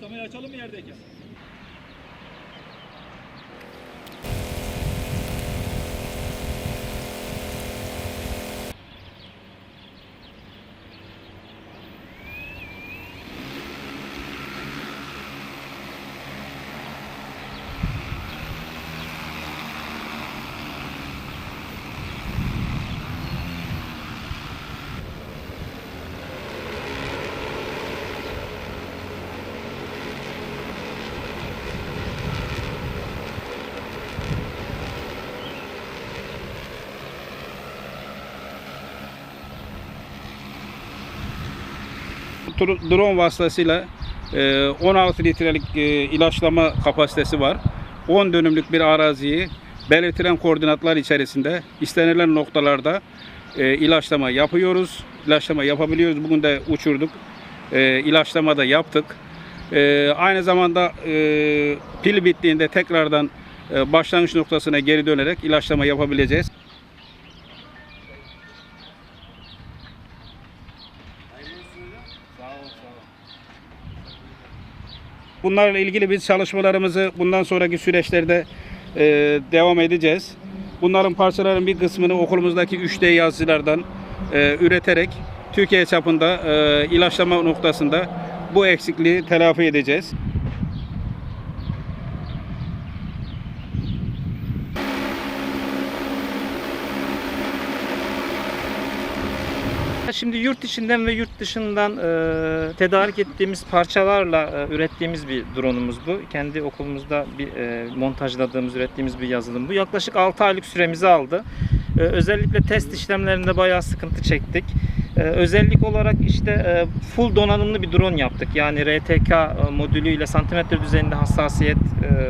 Kamerayı açalım mı yerdeyken? Drone vasıtasıyla e, 16 litrelik e, ilaçlama kapasitesi var. 10 dönümlük bir araziyi belirtilen koordinatlar içerisinde istenilen noktalarda e, ilaçlama yapıyoruz. İlaçlama yapabiliyoruz. Bugün de uçurduk. E, ilaçlama da yaptık. E, aynı zamanda e, pil bittiğinde tekrardan e, başlangıç noktasına geri dönerek ilaçlama yapabileceğiz. Bunlarla ilgili biz çalışmalarımızı bundan sonraki süreçlerde e, devam edeceğiz. Bunların parçaların bir kısmını okulumuzdaki 3D yazıcılardan e, üreterek Türkiye çapında e, ilaçlama noktasında bu eksikliği telafi edeceğiz. Şimdi yurt içinden ve yurt dışından e, tedarik ettiğimiz parçalarla e, ürettiğimiz bir drone'umuz bu. Kendi okulumuzda bir e, montajladığımız, ürettiğimiz bir yazılım bu. Yaklaşık 6 aylık süremizi aldı. E, özellikle test işlemlerinde bayağı sıkıntı çektik. E, özellik olarak işte full donanımlı bir drone yaptık. Yani RTK modülüyle santimetre düzeyinde hassasiyet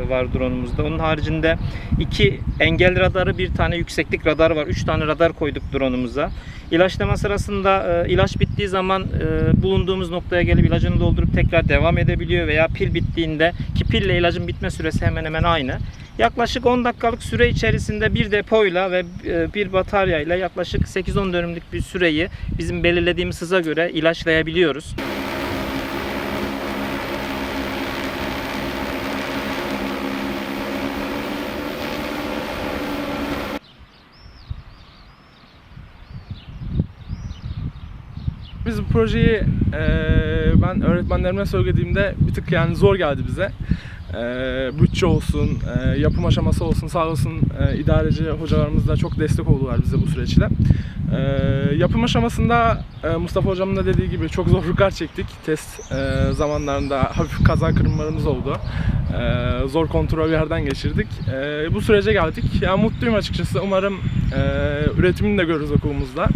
var drone'umuzda. Onun haricinde iki engel radarı, bir tane yükseklik radarı var. Üç tane radar koyduk drone'umuza. İlaçlama sırasında e, ilaç bittiği zaman e, bulunduğumuz noktaya gelip ilacını doldurup tekrar devam edebiliyor veya pil bittiğinde ki pille ilacın bitme süresi hemen hemen aynı. Yaklaşık 10 dakikalık süre içerisinde bir depoyla ve e, bir bataryayla yaklaşık 8-10 dönümlük bir süreyi bizim belirlediğimiz hıza göre ilaçlayabiliyoruz. Biz bu projeyi eee, ben öğretmenlerime söylediğimde bir tık yani zor geldi bize. Eee bütçe olsun, eee, yapım aşaması olsun sağ olsun eee, idareci hocalarımız da çok destek oldular bize bu süreçte. Eee, yapım aşamasında eee, Mustafa hocamın da dediği gibi çok zorluklar çektik. Test eee, zamanlarında hafif kaza kırımlarımız oldu. Eee, zor kontrollerden geçirdik. Eee, bu sürece geldik. Ya mutluyum açıkçası. Umarım eee üretimini de görürüz okulumuzda.